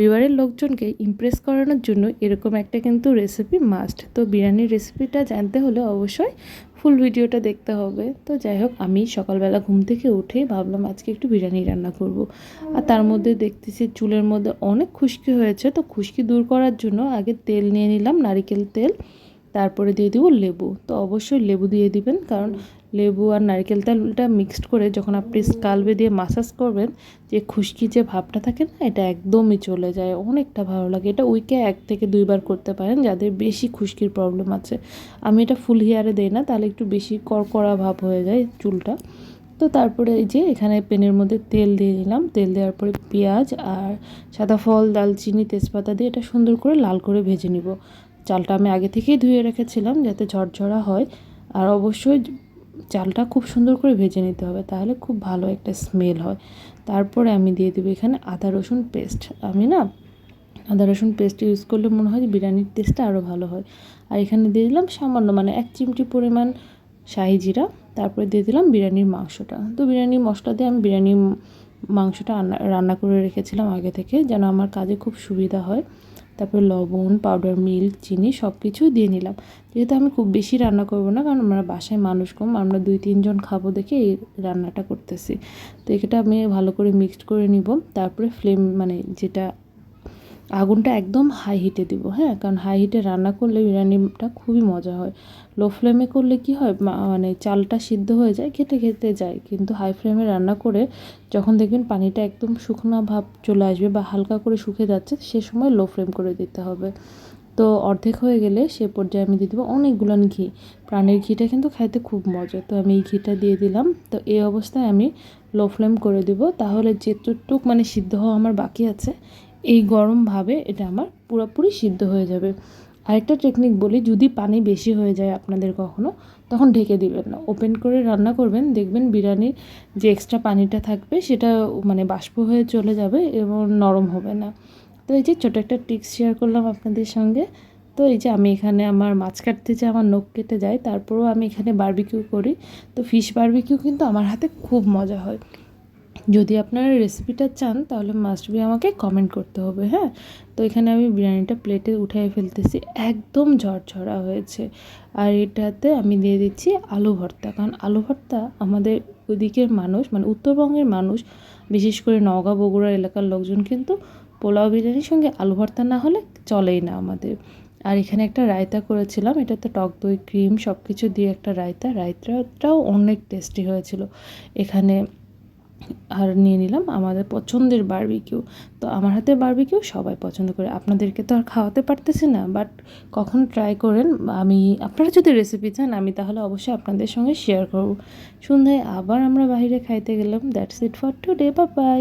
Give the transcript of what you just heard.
পরিবারের লোকজনকে ইমপ্রেস করানোর জন্য এরকম একটা কিন্তু রেসিপি মাস্ট তো বিরিয়ানির রেসিপিটা জানতে হলে অবশ্যই ফুল ভিডিওটা দেখতে হবে। তো যাই হোক, আমি সকালবেলা ঘুম থেকে উঠেই ভাবলাম আজকে একটু বিরিয়ানি রান্না করব। আর তার মধ্যে দেখতেছি চুলের মধ্যে অনেক খুশকি হয়েছে। তো খুশকি দূর করার জন্য আগে তেল নিয়ে নিলাম, নারিকেল তেল, তারপরে দিয়ে দেবো লেবু। তো অবশ্যই লেবু দিয়ে দিবেন, কারণ লেবু আর নারকেল তেলটা মিক্সড করে যখন আপনি স্কালবে দিয়ে মাসাজ করবেন, যে খুশকি যে ভাবটা থাকে না, এটা একদমই চলে যায়, অনেকটা ভালো লাগে। এটা উইকে এক থেকে দুইবার করতে পারেন, যাদের বেশি খুশকির প্রবলেম আছে। আমি এটা ফুল হেয়ারে দিই না, তাহলে একটু বেশি করকরা ভাব হয়ে যায় চুলটা। তো তারপরে এই যে এখানে পেনের মধ্যে তেল দিয়ে দিলাম, তেল দেওয়ার পরে পেঁয়াজ আর সাদা ফল, দালচিনি, তেজপাতা দিয়ে এটা সুন্দর করে লাল করে ভেজে নিব। চালটা আমি আগে থেকেই ধুয়ে রেখেছিলাম যাতে ঝরঝরা হয়, আর অবশ্যই চালটা খুব সুন্দর করে ভেজে নিতে হবে, তাহলে খুব ভালো একটা স্মেল হয়। তারপরে আমি দিয়ে দেবো এখানে আদা রসুন পেস্ট আমি না আদা রসুন পেস্ট ইউজ করলে মনে হয় বিরিয়ানির টেস্টটা আরও ভালো হয়। আর এখানে দিয়ে দিলাম সামান্য মানে এক চিমটি পরিমাণ শাহি জিরা, তারপরে দিয়ে দিলাম বিরিয়ানির মাংসটা। তো বিরিয়ানির মশলা দিয়ে আমি বিরিয়ানির মাংসটা রান্না করে রেখেছিলাম আগে থেকে, যেন আমার কাজে খুব সুবিধা হয়। তারপরে লবণ পাউডার মিল্ক চিনি সব কিছু দিয়ে নিলাম। যেহেতু আমি খুব বেশি রান্না করব না, কারণ আমরা বাসায় মানুষ কম, আমরা দুই, তিনজন খাব দেখে এই রান্নাটা করতেছি। তো এটা আমি ভালো করে মিক্সড করে নিব। তারপরে ফ্লেম মানে যেটা আগুনটা একদম হাই হিটে দিব হ্যাঁ? কারণ হাই হিটে রান্না করলে বিরিয়ানিটা খুবই মজা হয়। লো ফ্লেমে করলে কি হয় মানে চালটা সিদ্ধ হয়ে যায়, খেতে খেতে যায়। কিন্তু হাই ফ্লেমে রান্না করে যখন দেখবেন পানিটা একদম শুকনো ভাব চলে আসবে বা হালকা করে শুকে যাচ্ছে, সে সময় লো ফ্লেম করে দিতে হবে। তো অর্ধেক হয়ে গেলে সে পর্যায়ে আমি দিয়ে দেবো অনেকগুলো ঘি। প্রাণের ঘিটা কিন্তু খাইতে খুব মজা। তো আমি এই ঘিটা দিয়ে দিলাম। তো এই অবস্থায় আমি লো ফ্লেম করে দিব। তাহলে যেটুক মানে সিদ্ধ হওয়া আমার বাকি আছে এই গরমভাবে এটা আমার পুরোপুরি সিদ্ধ হয়ে যাবে। আরেকটা টেকনিক বলি, যদি পানি বেশি হয়ে যায় আপনাদের কখনো, তখন ঢেকে দিবেন না। ওপেন করে রান্না করবেন, দেখবেন বিরিয়ানির যে এক্সট্রা পানিটা থাকবে, সেটা মানে বাষ্প হয়ে চলে যাবে এবং নরম হবে না। তো এই যে ছোটো একটা টিক্স শেয়ার করলাম আপনাদের সঙ্গে। তো এই যে আমি এখানে আমার মাছ কাটতে যে আমার নখ কেটে যায়, তারপরেও আমি এখানে বার্বিকিউ করি। তো ফিশ বার্বিকিউ কিন্তু আমার হাতে খুব মজা হয়। যদি আপনারা রেসিপিটা চান, তাহলে মাস্ট বি আমাকে কমেন্ট করতে হবে হ্যাঁ? তো এখানে আমি বিরিয়ানিটা প্লেটে উঠাই ফেলতেছি, একদম ঝরঝরা হয়েছে। আর এটাতে আমি দিয়ে দিচ্ছি আলু ভর্তা, কারণ আলু ভর্তা আমাদের ওদিকের মানুষ মানে উত্তরবঙ্গের মানুষ, বিশেষ করে নওগাঁ, বগুড়া এলাকার লোকজন কিন্তু পোলাও বিরিয়ানির সঙ্গে আলু ভর্তা না হলে চলেই না আমাদের। আর এখানে একটা রায়তা করেছিলাম, এটাতে টক দই, ক্রিম সব কিছু দিয়ে একটা রায়তা, রায়তাটাও অনেক টেস্টি হয়েছিল। এখানে আর নিয়ে নিলাম আমাদের পছন্দের বারবিকিউ তো আমার হাতে বারবিকিউ সবাই পছন্দ করে। আপনাদেরকে তো আর খাওয়াতে পারতেছি না বাট কখন ট্রাই করেন। আমি, আপনারা যদি রেসিপি চান, আমি তাহলে অবশ্যই আপনাদের সঙ্গে শেয়ার করব। সন্ধ্যায় আবার আমরা বাইরে খাইতে গেলাম। That's it for today বা বাই